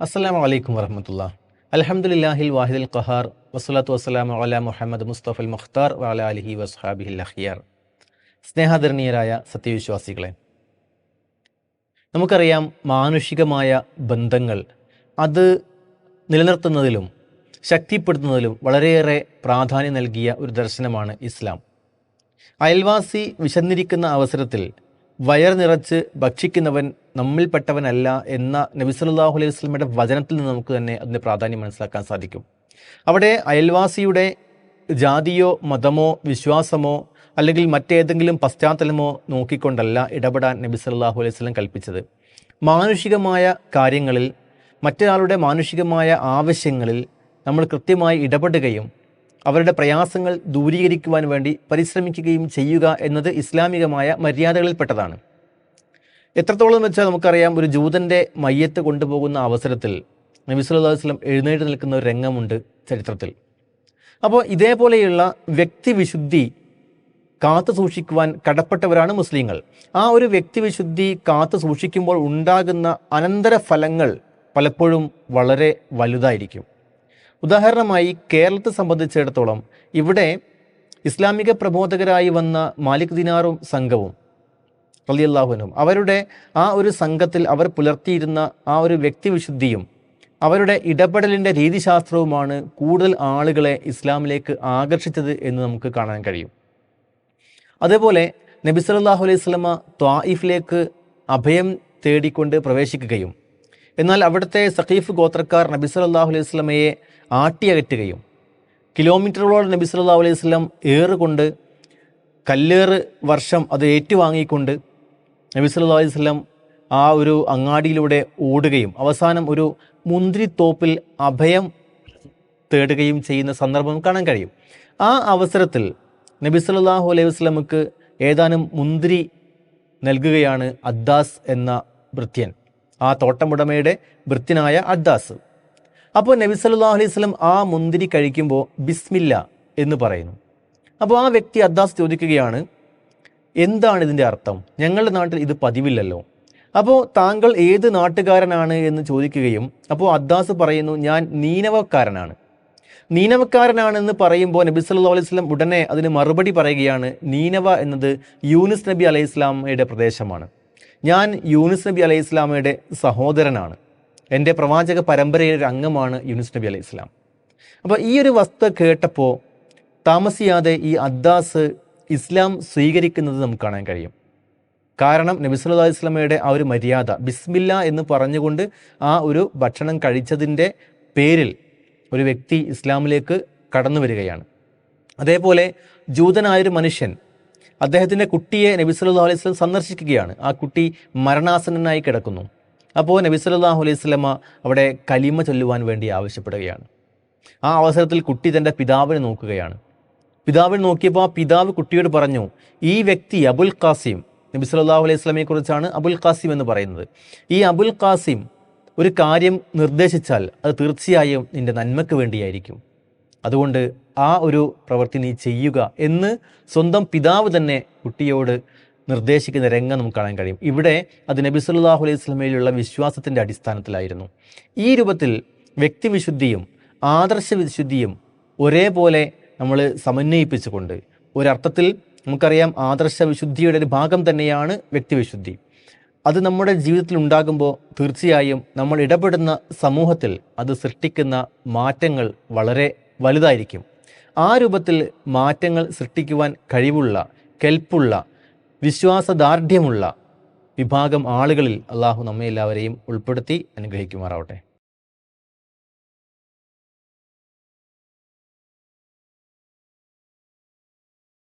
അസ്സാം വലൈക്കും വരഹമുല്ല അലഹമുല്ലാഹിൽ വാഹിദുൽ ഖഹാർ വസ്സലാത്തു വസ്സലാം അല മുഹമ്മദ് മുസ്തഫൽ മുഖ്താർ വാല അലിഹി വസ്ഹാബിഹിൽ അഹിയാർ സ്നേഹാദരണീയരായ സത്യവിശ്വാസികളെ നമുക്കറിയാം മാനുഷികമായ ബന്ധങ്ങൾ അത് നിലനിർത്തുന്നതിലും ശക്തിപ്പെടുത്തുന്നതിലും വളരെയേറെ പ്രാധാന്യം നൽകിയ ഒരു ദർശനമാണ് ഇസ്ലാം. അയൽവാസി വിശന്നിരിക്കുന്ന അവസരത്തിൽ വയർ നിറച്ച് ഭക്ഷിക്കുന്നവൻ നമ്മിൽപ്പെട്ടവനല്ല എന്ന നബി സല്ലല്ലാഹു അലൈഹി വസല്ലമയുടെ വചനത്തിൽ നിന്ന് നമുക്ക് തന്നെ അതിന്റെ പ്രാധാന്യം മനസ്സിലാക്കാൻ സാധിക്കും. അവിടെ അയൽവാസിയുടെ ജാതിയോ മതമോ വിശ്വാസമോ അല്ലെങ്കിൽ മറ്റേതെങ്കിലും പശ്ചാത്തലമോ നോക്കിക്കൊണ്ടല്ല ഇടപെടാൻ നബി സല്ലല്ലാഹു അലൈഹി വസ്ലം കൽപ്പിച്ചത്. മാനുഷികമായ കാര്യങ്ങളിൽ മറ്റൊരാളുടെ മാനുഷികമായ ആവശ്യങ്ങളിൽ നമ്മൾ കൃത്യമായി ഇടപെടുകയും അവരുടെ പ്രയാസങ്ങൾ ദൂരീകരിക്കുവാൻ വേണ്ടി പരിശ്രമിക്കുകയും ചെയ്യുക എന്നത് ഇസ്ലാമികമായ മര്യാദകളിൽപ്പെട്ടതാണ്. എത്രത്തോളം വെച്ചാൽ നമുക്കറിയാം ഒരു ജൂതന്റെ മയ്യത്ത് കൊണ്ടുപോകുന്ന അവസരത്തിൽ നബി സല്ലല്ലാഹു അലൈഹി വസല്ലം എഴുന്നേറ്റ് നിൽക്കുന്ന ഒരു രംഗമുണ്ട് ചരിത്രത്തിൽ. അപ്പോൾ ഇതേപോലെയുള്ള വ്യക്തിവിശുദ്ധി കാത്തു സൂക്ഷിക്കുവാൻ കടപ്പെട്ടവരാണ് മുസ്ലിങ്ങൾ. ആ ഒരു വ്യക്തിവിശുദ്ധി കാത്തു സൂക്ഷിക്കുമ്പോൾ ഉണ്ടാകുന്ന അനന്തര ഫലങ്ങൾ പലപ്പോഴും വളരെ വലുതായിരിക്കും. ഉദാഹരണമായി കേരളത്തെ സംബന്ധിച്ചിടത്തോളം ഇവിടെ ഇസ്ലാമിക പ്രബോധകരായി വന്ന മാലിക് ദിനാറും സംഘവും റലിയല്ലാഹുനും അവരുടെ ആ ഒരു സംഘത്തിൽ അവർ പുലർത്തിയിരുന്ന ആ ഒരു വ്യക്തിവിശുദ്ധിയും അവരുടെ ഇടപെടലിന്റെ രീതിശാസ്ത്രവുമാണ് കൂടുതൽ ആളുകളെ ഇസ്ലാമിലേക്ക് ആകർഷിച്ചത് എന്ന് നമുക്ക് കാണാൻ കഴിയും. അതേപോലെ നബി സല്ലല്ലാഹു അലൈഹി സ്വലമ ത്വായിഫിലേക്ക് അഭയം തേടിക്കൊണ്ട് പ്രവേശിക്കുകയും എന്നാൽ അവിടുത്തെ സഖീഫ് ഗോത്രക്കാർ നബി സല്ലല്ലാഹു അലൈഹി സ്വലമയെ ആട്ടിയകറ്റുകയും കിലോമീറ്ററുകളോളം നബി സല്ലല്ലാഹു അലൈഹി സ്വലം ഏറുകൊണ്ട് കല്ലേറ് വർഷം അത് ഏറ്റുവാങ്ങിക്കൊണ്ട് നബി സല്ലല്ലാഹു അലൈഹി ആ ഒരു അങ്ങാടിയിലൂടെ ഓടുകയും അവസാനം ഒരു മുന്തിരിത്തോപ്പിൽ അഭയം തേടുകയും ചെയ്യുന്ന സന്ദർഭം കാണാൻ കഴിയും. ആ അവസരത്തിൽ നബി സല്ലാഹു അലൈഹി വസ്ലമുക്ക് ഏതാനും മുന്തിരി നൽകുകയാണ് അദ്ദാസ് എന്ന വൃത്യൻ. ആ തോട്ടമുടമയുടെ ഭൃത്യനായ അദ്ദാസ്. അപ്പോൾ നബി സല്ലല്ലാഹു അലൈഹി വസ്ലം ആ മുന്തിരി കഴിക്കുമ്പോൾ ബിസ്മില്ല എന്ന് പറയുന്നു. അപ്പോൾ ആ വ്യക്തി അദ്ദാസ് ചോദിക്കുകയാണ് എന്താണ് ഇതിന്റെ അർത്ഥം? ഞങ്ങളുടെ നാട്ടിൽ ഇത് പതിവില്ലല്ലോ. അപ്പോൾ താങ്കൾ ഏത് നാട്ടുകാരനാണ് എന്ന് ചോദിക്കുകയും അപ്പോൾ അദ്ദാസ് പറയുന്നു ഞാൻ നീനവക്കാരനാണ്. നീനവക്കാരനാണെന്ന് പറയുമ്പോൾ നബി സല്ലല്ലാഹു അലൈഹി വസല്ലം ഉടനെ അതിന് മറുപടി പറയുകയാണ് നീനവ എന്നത് യൂനുസ് നബി അലൈഹി ഇസ്ലാമയുടെ പ്രദേശമാണ്. ഞാൻ യൂനുസ് നബി അലൈഹി ഇസ്ലാമയുടെ സഹോദരനാണ്. എന്റെ പ്രവാചക പരമ്പരയുടെ ഒരു അംഗമാണ് യൂനുസ് നബി അലൈഹി ഇസ്ലാം. അപ്പോൾ ഈ ഒരു വസ്തു കേട്ടപ്പോൾ താമസിയാതെ ഈ അദ്ദാസ് ഇസ്ലാം സ്വീകരിക്കുന്നത് നമുക്ക് കാണാൻ കഴിയും. കാരണം നബി സല്ലല്ലാഹു അലൈഹി വസല്ലമയുടെ ആ ഒരു മര്യാദ ബിസ്മില്ല എന്ന് പറഞ്ഞുകൊണ്ട് ആ ഒരു ഭക്ഷണം കഴിച്ചതിന്റെ പേരിൽ ഒരു വ്യക്തി ഇസ്ലാമിലേക്ക് കടന്നു വരികയാണ്. അതേപോലെ ജൂതനായൊരു മനുഷ്യൻ അദ്ദേഹത്തിന്റെ കുട്ടിയെ നബി സല്ലല്ലാഹു അലൈഹി വസല്ലം സന്ദർശിക്കുകയാണ്. ആ കുട്ടി മരണാസന്നനായി കിടക്കുന്നു. അപ്പോൾ നബി സല്ലല്ലാഹു അലൈഹി വസല്ലമ അവിടെ കലിമ ചൊല്ലുവാൻ വേണ്ടി ആവശ്യപ്പെടുകയാണ്. ആ അവസരത്തിൽ കുട്ടി തന്റെ പിതാവിനെ നോക്കുകയാണ്. പിതാവിനെ നോക്കിയപ്പോൾ ആ പിതാവ് കുട്ടിയോട് പറഞ്ഞു ഈ വ്യക്തി അബുൽ ഖാസിം. നബി സല്ലല്ലാഹു അലൈഹി സ്വലമയെ കുറിച്ചാണ് അബുൽ ഖാസിം എന്ന് പറയുന്നത്. ഈ അബുൽ ഖാസിം ഒരു കാര്യം നിർദ്ദേശിച്ചാൽ അത് തീർച്ചയായും നിന്റെ നന്മയ്ക്ക് വേണ്ടിയായിരിക്കും. അതുകൊണ്ട് ആ ഒരു പ്രവൃത്തി നീ ചെയ്യുക എന്ന് സ്വന്തം പിതാവ് തന്നെ കുട്ടിയോട് നിർദ്ദേശിക്കുന്ന രംഗം നമുക്ക് കാണാൻ കഴിയും. ഇവിടെ അത് നബി സല്ലല്ലാഹു അലൈഹി സ്വലമയിലുള്ള വിശ്വാസത്തിന്റെ അടിസ്ഥാനത്തിലായിരുന്നു. ഈ രൂപത്തിൽ വ്യക്തിവിശുദ്ധിയും ആദർശ വിശുദ്ധിയും ഒരേപോലെ നമ്മൾ സമന്വയിപ്പിച്ചുകൊണ്ട്. ഒരർത്ഥത്തിൽ നമുക്കറിയാം ആദർശ വിശുദ്ധിയുടെ ഒരു ഭാഗം തന്നെയാണ് വ്യക്തിവിശുദ്ധി. അത് നമ്മുടെ ജീവിതത്തിൽ ഉണ്ടാകുമ്പോൾ തീർച്ചയായും നമ്മൾ ഇടപെടുന്ന സമൂഹത്തിൽ അത് സൃഷ്ടിക്കുന്ന മാറ്റങ്ങൾ വളരെ വലുതായിരിക്കും. ആ രൂപത്തിൽ മാറ്റങ്ങൾ സൃഷ്ടിക്കുവാൻ കഴിവുള്ള കെൽപ്പുള്ള വിശ്വാസദാർഢ്യമുള്ള വിഭാഗം ആളുകളിൽ അള്ളാഹു നമ്മെ എല്ലാവരെയും ഉൾപ്പെടുത്തി അനുഗ്രഹിക്കുമാറാവട്ടെ.